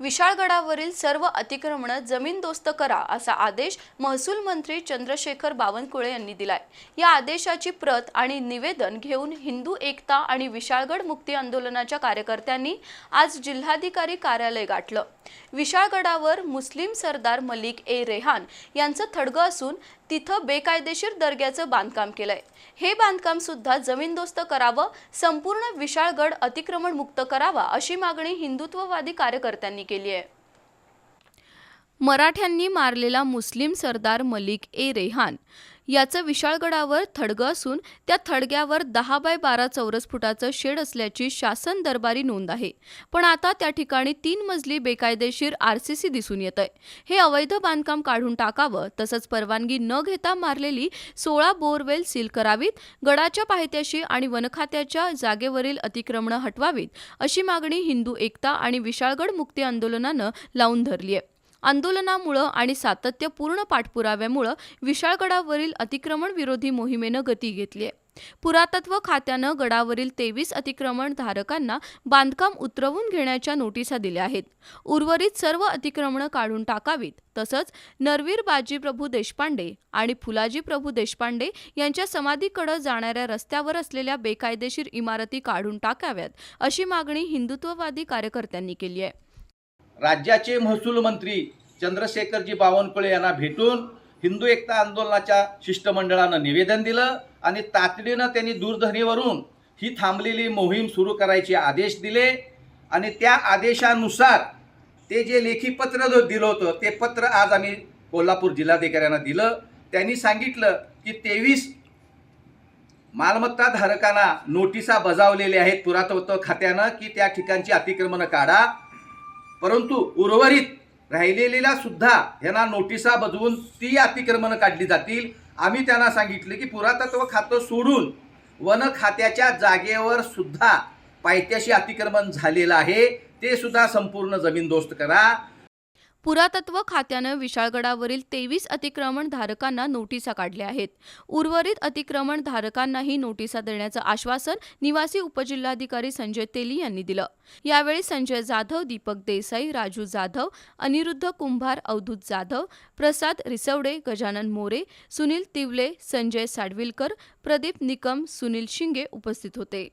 विशाळगडावरील सर्व अतिक्रमणं जमीनदोस्त करा असा आदेश महसूल मंत्री चंद्रशेखर बावनकुळे यांनी दिलाय. या आदेशाची प्रत आणि निवेदन घेऊन हिंदू एकता आणि विशाळगड मुक्ती आंदोलनाच्या कार्यकर्त्यांनी आज जिल्हाधिकारी कार्यालय गाठलं. विशाळगडावर मुस्लिम सरदार मलिक ए रेहान यांचं थडगं असून तिथं बेकायदेशीर दर्ग्याचं बांधकाम केलंय. हे बांधकाम सुद्धा जमीनदोस्त करावं संपूर्ण विशाळगड अतिक्रमण मुक्त करावा अशी मागणी हिंदुत्ववादी कार्यकर्त्यांनी केली आहे. मराठ्यांनी मारलेला मुस्लिम सरदार मलिक ए रेहान. याचं विशाळगडावर थडगं असून त्या थडग्यावर दहा बाय बारा चौरस फुटाचं शेड असल्याची शासन दरबारी नोंद आहे. पण आता त्या ठिकाणी तीन मजली बेकायदेशीर आर सी सी दिसून येत आहे हे अवैध बांधकाम काढून टाकावं तसंच परवानगी न घेता मारलेली सोळा बोरवेल सील करावीत गडाच्या पायथ्याशी आणि वनखात्याच्या जागेवरील अतिक्रमणं हटवावीत अशी मागणी हिंदू एकता आणि विशाळगड मुक्ती आंदोलनानं लावून धरली आहे आंदोलनामुळं आणि सातत्यपूर्ण पाठपुराव्यामुळं विशाळगडावरील अतिक्रमण विरोधी मोहिमेनं गती घेतली आहे. पुरातत्व खात्यानं गडावरील तेवीस अतिक्रमण धारकांना बांधकाम उतरवून घेण्याच्या नोटिसा दिल्या आहेत. उर्वरित सर्व अतिक्रमणं काढून टाकावीत तसंच नरवीर बाजीप्रभू देशपांडे आणि फुलाजी प्रभू देशपांडे यांच्या समाधीकडे जाणाऱ्या रस्त्यावर असलेल्या बेकायदेशीर इमारती काढून टाकाव्यात अशी मागणी हिंदुत्ववादी कार्यकर्त्यांनी केली आहे. राज्याचे महसूल मंत्री चंद्रशेखरजी बावनकुळे यांना भेटून हिंदू एकता आंदोलनाच्या शिष्टमंडळानं निवेदन दिलं आणि तातडीनं त्यांनी दूरध्वनीवरून ही थांबलेली मोहीम सुरू करायचे आदेश दिले. आणि त्या आदेशानुसार ते जे लेखी पत्र दिलं होतं ते पत्र आज आम्ही कोल्हापूर जिल्हाधिकाऱ्यांना दिलं. त्यांनी सांगितलं की तेवीस मालमत्ता धारकांना नोटिसा बजावलेल्या आहेत पुरातत्व खात्यानं की त्या ठिकाणची अतिक्रमणं काढा. परंतु उर्वरित राहिलेलेला सुद्धा यांना नोटिसा बजवून ती अतिक्रमणं काढली जातील. आम्ही त्यांना सांगितले की पुरातत्व खातं सोडून वन खात्याच्या जागेवर सुद्धा पायथ्याशी अतिक्रमण झालेलं आहे. ते सुद्धा संपूर्ण जमीनदोस्त करा. पुरातत्व खात्यानं विशाळगडावरील तेवीस अतिक्रमण धारकांना नोटिसा काढल्या आहेत. उर्वरित अतिक्रमण धारकांनाही नोटिसा देण्याचं आश्वासन निवासी उपजिल्हाधिकारी संजय तेली यांनी दिलं. यावेळी संजय जाधव दीपक देसाई राजू जाधव अनिरुद्ध कुंभार अवधूत जाधव प्रसाद रिसवडे गजानन मोरे सुनील तिवले संजय साडविलकर प्रदीप निकम सुनील शिंगे उपस्थित होते.